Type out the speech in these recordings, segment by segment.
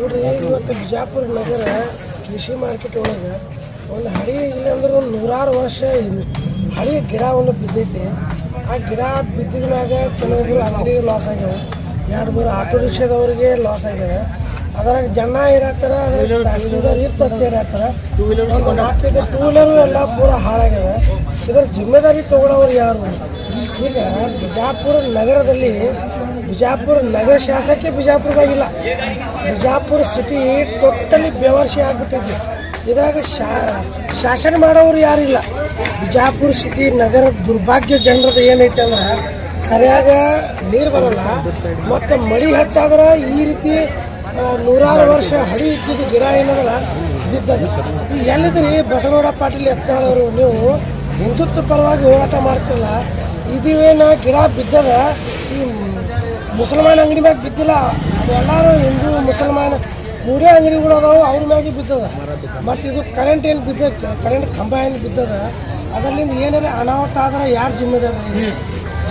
ನೋಡ್ರಿ, ಇವತ್ತು ಬಿಜಾಪುರ ನಗರ ಕೃಷಿ ಮಾರ್ಕೆಟ್ ಒಳಗೆ ಒಂದು ಹಳಿ ಇಲ್ಲಾಂದ್ರೆ ಒಂದು ನೂರಾರು ವರ್ಷ ಹಳಿ ಗಿಡ ಒಂದು ಬಿದ್ದೈತಿ. ಆ ಗಿಡ ಬಿದ್ದಿದ ಮ್ಯಾಗ ಕೆಲವೊಬ್ರು ಅಂಗಡಿ ಲಾಸ್ ಆಗ್ಯಾವ. ಎರಡು ಮೂರು ಆಟೋ ರಿಕ್ಷಾದವ್ರಿಗೆ ಲಾಸ್ ಆಗ್ಯದ ಅದ್ರಾಗ ಜನ ಇರತ್ತಾರ ಹೇಳತ್ತಾರ ಒಂದು ನಾಲ್ಕೈದು ಟೂ ವೀಲರು ಎಲ್ಲ ಪೂರ ಹಾಳಾಗ್ಯದ ಇದರ ಜಿಮ್ಮೆದಾರಿ ತೊಗೊಳೋರು ಯಾರು? ಈಗ ಬಿಜಾಪುರ ನಗರದಲ್ಲಿ ಬಿಜಾಪುರ ನಗರ ಶಾಸಕ ಬಿಜಾಪುರದಾಗಿಲ್ಲ. ಬಿಜಾಪುರ ಸಿಟಿ ಟೋಟಲಿ ಬೆವರ್ಷಿ ಆಗ್ಬಿಟ್ಟಿದ್ವಿ. ಇದ್ರಾಗ ಶಾ, ಶಾಸನ ಮಾಡೋರು ಯಾರಿಲ್ಲ ಬಿಜಾಪುರ ಸಿಟಿ ನಗರ ದುರ್ಭಾಗ್ಯ ಜನರದ್ದು ಏನೈತೆ ಅಂದ್ರೆ ಸರಿಯಾಗ ನೀರು ಬರಲ್ಲ. ಮತ್ತು ಮಳಿ ಹೆಚ್ಚಾದ್ರೆ ಈ ರೀತಿ ನೂರಾರು ವರ್ಷ ಹಳಿ ಇದ್ದಿದ್ದು ಗಿಡ ಏನದಲ್ಲ ಬಿದ್ದದು ಈ ಎಲ್ಲಿದ್ರಿ ಬಸವನಗೌಡ ಪಾಟೀಲ್ ಯತ್ನಾಳವರು ನೀವು ಹಿಂದುತ್ವ ಪರವಾಗಿ ಹೋರಾಟ ಮಾಡ್ತಿರಲ್ಲ ಇದೇನ ಗಿಡ ಬಿದ್ದದ, ಈ ಮುಸಲ್ಮಾನ ಅಂಗಡಿ ಮ್ಯಾಗ ಬಿದ್ದಿಲ್ಲ ಎಲ್ಲರೂ ಹಿಂದೂ, ಮುಸಲ್ಮಾನ, ಮೂರೇ ಅಂಗಡಿಗಳು ಅದಾವು ಅವ್ರ ಮ್ಯಾಗೆ ಬಿದ್ದದ. ಮತ್ತು ಇದು ಕರೆಂಟ್ ಏನು ಬಿದ್ದ ಕರೆಂಟ್ ಕಂಬ ಏನು ಬಿದ್ದದ ಅದರಿಂದ ಏನಾರ ಅನಾಹುತ ಆದ್ರೆ ಯಾರು ಜಿಮ್ಮೆದಾರ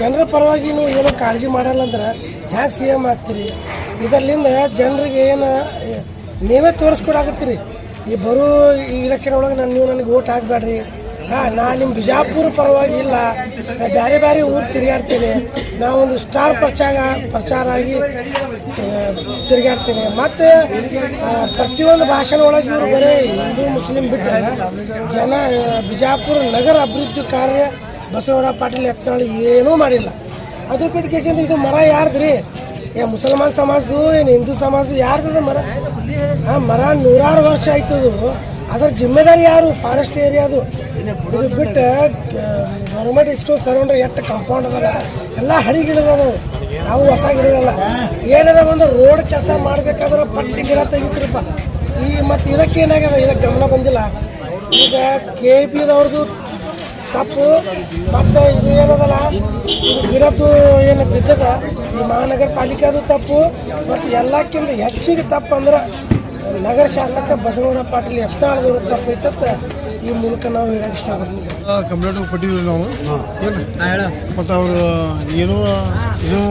ಜನರ ಪರವಾಗಿ ನೀವು ಏನೋ ಕಾಳಜಿ ಮಾಡಲ್ಲ ಅಂದ್ರೆ ಹ್ಯಾಂಗೆ ಸಿ ಎಂ ಆಗ್ತೀರಿ? ಇದರಿಂದ ಜನರಿಗೆ ಏನು ನೀವೇ ತೋರಿಸ್ಕೊಡಾಕತ್ತೀರಿ? ಈ ಬರೋ ಈ ಇಲೆಕ್ಷನ್ ಒಳಗೆ ನಾನು ನೀವು ನನಗೆ ಓಟ್ ಹಾಕ್ಬೇಡ್ರಿ. ಹಾಂ, ನಾ ನಿಮ್ಮ ಬಿಜಾಪುರ ಪರವಾಗಿ ಇಲ್ಲ. ಬೇರೆ ಬೇರೆ ಊರು ತಿರುಗಾಡ್ತೀನಿ. ನಾವೊಂದು ಸ್ಟಾರ್ ಪ್ರಚಾರ ಪ್ರಚಾರ ಆಗಿ ತಿರುಗಾಡ್ತೀನಿ. ಮತ್ತು ಪ್ರತಿಯೊಂದು ಭಾಷಣ ಒಳಗೆ ಇವರು ಬರೀ ಹಿಂದೂ, ಮುಸ್ಲಿಂ ಬಿಟ್ಟರೆ ಜನ ಬಿಜಾಪುರ ನಗರ ಅಭಿವೃದ್ಧಿ ಕಾರ್ಯ ಬಸವರಾಜ ಪಾಟೀಲ್ ಯತ್ನಾಳ್ ಏನೂ ಮಾಡಿಲ್ಲ. ಅದು ಬಿಟ್ಟು ಇದು ಮರ ಯಾರ್ದ್ರಿ? ಏ, ಮುಸಲ್ಮಾನ್ ಸಮಾಜದು ಏನು ಹಿಂದೂ ಸಮಾಜದು ಯಾರ್ದು ಮರ? ಆ, ಮರ ನೂರಾರು ವರ್ಷ ಆಯ್ತದು. ಅದರ ಜಿಮ್ಮೆದಾರಿ ಯಾರು? ಫಾರೆಸ್ಟ್ ಏರಿಯಾದು ಇದು ಬಿಟ್ಟು ಗೌರ್ಮೆಂಟ್ ಸ್ಕೂಲ್ ಸರೌಂಡ್ರ್ ಎಷ್ಟು ಕಾಂಪೌಂಡ್ ಅದಲ್ಲ ಎಲ್ಲ ಹಳಿ ಗಿಡಗಳು ಯಾವ ಹೊಸ ಗಿಡಗಳಲ್ಲ. ಏನಾರ ಒಂದು ರೋಡ್ ಕೆಲಸ ಮಾಡ್ಬೇಕಾದ್ರೆ ಪಟ್ಟಿ ಗಿಡ ತೆಗಿತೀರಪ್ಪ. ಈ ಮತ್ತು ಇದಕ್ಕೆ ಏನಾಗ್ಯದ? ಇದಕ್ಕೆ ಗಮನ ಬಂದಿಲ್ಲ. ಈಗ ಕೆ ಪಿದವ್ರದ್ದು ತಪ್ಪು. ಮತ್ತು ಇದು ಏನದಲ್ಲ? ಗಿಡದ್ದು ಏನು ಬಿದ್ದದ? ಈ ಮಹಾನಗರ ಪಾಲಿಕೆದು ತಪ್ಪು. ಮತ್ತು ಎಲ್ಲಕ್ಕಿಂತ ಹೆಚ್ಚಿಗೆ ತಪ್ಪು ಅಂದ್ರೆ ನಗರ ಶಾಸಕ ಬಸವಣ್ಣ ಪಾಟೀಲ್ ಎತ್ತಾಳದವ್ರ ತಪ್ಪು ಐತತ್ತ ಈ ಮೂಲಕ ನಾವು ಹೇಳಕ್ಕೆ ಇಷ್ಟಪಡ್ತೀವಿ. ಕಂಪ್ಲೇಂಟ್ ಕೊಟ್ಟಿದ್ವಿ ನಾವು. ಏನು? ಮತ್ತು ಅವರು ಏನೋ ಏನೋ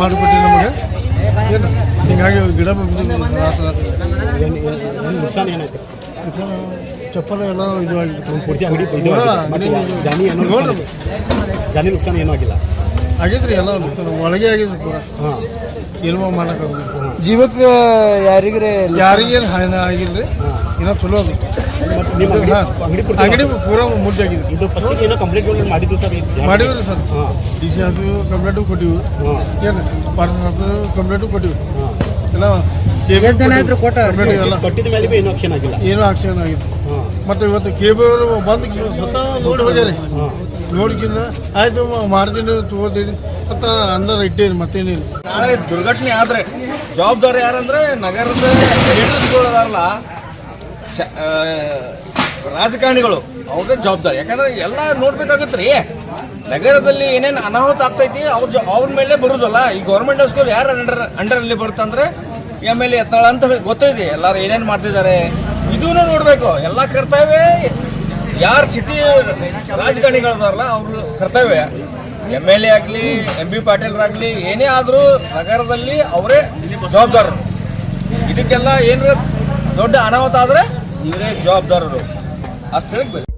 ಮಾಡಿಕೊಟ್ಟಿಲ್ಲ ನಮಗೆ. ಏನು? ಹಿಂಗಾಗಿ ಗಿಡ ಬಿದ್ದು ರಾತ್ರಿ ರಾತ್ರಿ. ನುಕ್ಸಾನ್ ಏನಾಯ್ತು? ಚಪ್ಪಲ ಎಲ್ಲ ಇದು ಆಗಿತ್ತು. ಜಾನಿ ನುಕ್ಸಾನ್ ಏನೂ ಆಗಿಲ್ಲ. ಆಗೈತ್ರಿ ಎಲ್ಲ ಒಳಗೆ ಆಗಿದ್ರು ಕೂಡ ಹಾಂ. ಏನೋ ಮಾಡೋಕ್ಕಾಗಲ್ಲ ಜೀವಕ್ಕೆ ಯಾರಿಗ್ರೆ ಯಾರಿಗೇನು ಹಾನಿ ಆಗಿಲ್ಲ ಏನೋ ಚಲೋ ಅದು ಮತ್ತು ನಿಮ್ಮ ಅಂಗಡಿ ಪೂರಾ ಸರ್ ಮಾಡಿವ್ರಿ ಸರ್. ಹಾಂ. ಡಿ ಸಿ ಆಫೀಸ್ ಕಂಪ್ಲೇಂಟು ಕೊಟ್ಟಿವಿ. ಹಾಂ. ಏನು ಪಾರ್ಸಲ್ ಆಫೀಸ್ ಕಂಪ್ಲೇಂಟು ಕೊಟ್ಟಿವಿ. ಹಾಂ. ಎಲ್ಲ ಏನೂ ಆಕ್ಷನ್ ಆಗಿಲ್ಲ. ಏನೂ ಆಕ್ಷನ್ ಆಗಿತ್ತು. ಮತ್ತೆ ಇವತ್ತು ಕೇಬಲ್ ಅವರು ಬಂದು ಕಿ- ಸ್ವತಃ ನೋಡಿ ಹೋಗ್ಯಾರಿ. ಹಾಂ. ನೋಡ್ಕಿಂದ ಆಯ್ತು ಮಾಡ್ತೀನಿ, ತಗೋತೀನಿ. ಅಂತ ಅಂದರೆ ಇಟ್ಟೇನು ಮತ್ತೇನೇನು ನಾಳೆ ದುರ್ಘಟನೆ ಆದರೆ ಜವಾಬ್ದಾರಿ ಯಾರಂದ್ರೆ ನಗರದ ಲೀಡರ್ಸ್ಗಳು ಅದಾರಲ್ಲ. ಶ- ರಾಜಕಾರಣಿಗಳು ಅವ್ರದ್ದೇ ಜವಾಬ್ದಾರಿ. ಯಾಕಂದ್ರೆ ಎಲ್ಲ ನೋಡ್ಬೇಕಾಗತ್ತೆ ರೀ. ನಗರದಲ್ಲಿ ಏನೇನು ಅನಾಹುತ ಆಗ್ತೈತಿ, ಅವ್ರ ಅವ್ರ ಮೇಲೆ ಬರುದಲ್ಲ. ಈ ಗೌರ್ಮೆಂಟ್ ಸ್ಕೂಲ್ ಯಾರು ಅಂಡರ್ ಅಂಡರಲ್ಲಿ ಬರುತ್ತಂದ್ರೆ ಎಂ ಎಲ್ ಎ ಎತ್ತಾಳ ಅಂತ ಗೊತ್ತೈತಿ. ಎಲ್ಲಾರು ಏನೇನು ಮಾಡ್ತಿದ್ದಾರೆ. ಇದೂ ನೋಡಬೇಕು. ಎಲ್ಲ ಕರ್ತವ್ಯ ಯಾರು ಸಿಟಿ ರಾಜಕಾರಣಿಗಳದಾರಲ್ಲ ಅವ್ರ ಕರ್ತವ್ಯ. ಎಂ ಎಲ್ ಎ ಆಗಲಿ ಎಂ ಬಿ ಪಾಟೀಲ್ರಾಗಲಿ ಏನೇ ಆದರೂ ನಗರದಲ್ಲಿ ಅವರೇ ಜವಾಬ್ದಾರರು. ಇದಕ್ಕೆಲ್ಲ ಏನಾರ ದೊಡ್ಡ ಅನಾಹುತ ಆದರೆ ಇವರೇ ಜವಾಬ್ದಾರರು. ಅಷ್ಟು ಬಯಸ್ತೀನಿ.